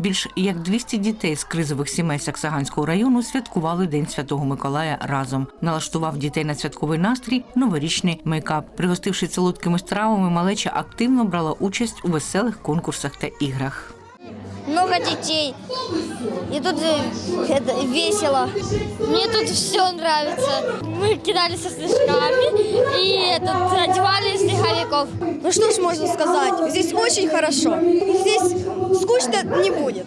Більш як 200 дітей з кризових сімей Саксаганського району святкували День Святого Миколая разом. Налаштував дітей на святковий настрій новорічний мейкап. Пригостившись солодкими стравами, малеча активно брала участь у веселих конкурсах та іграх. много детей. И тут э, это, весело. Мне тут все нравится. Мы кидались со снежками и этот, одевали снеговиков. Ну что ж можно сказать? Здесь очень хорошо. Здесь скучно не будет.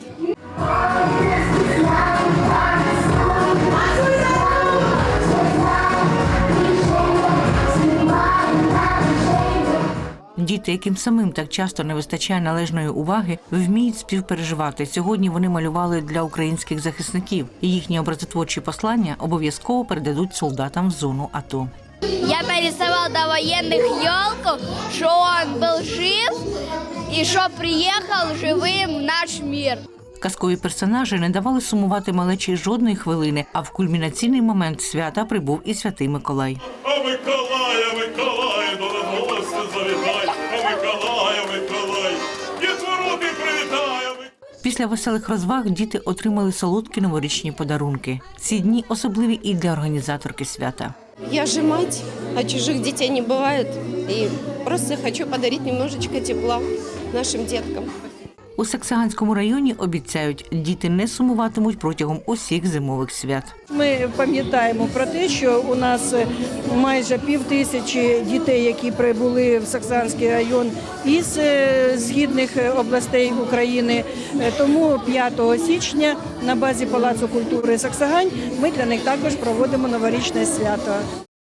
Діти, яким самим так часто не вистачає належної уваги, вміють співпереживати. Сьогодні вони малювали для українських захисників, і їхні образотворчі послання обов'язково передадуть солдатам в зону АТО. Я перерисовал до военных елку, что он был жив и что приехал живым в наш мир. Казкові персонажі не давали сумувати малечі жодної хвилини, а в кульмінаційний момент свята прибув і святий Миколай. А Миколая, Миколай, до нас гості завітай, а Миколая, Миколай, дітвору ти привітає. Після веселих розваг діти отримали солодкі новорічні подарунки. Ці дні особливі і для організаторки свята. Я же мать, а чужих детей не бывает. И просто хочу подарить немножечко тепла нашим деткам. У Саксаганському районі обіцяють, діти не сумуватимуть протягом усіх зимових свят. Ми пам'ятаємо про те, що у нас е, майже пів тисячі дітей, які прибули в Саксанський район із е, східних е, областей України. Е, Тому 5 січня на базі Палацу культури Саксагань ми для них також проводимо новорічне свято.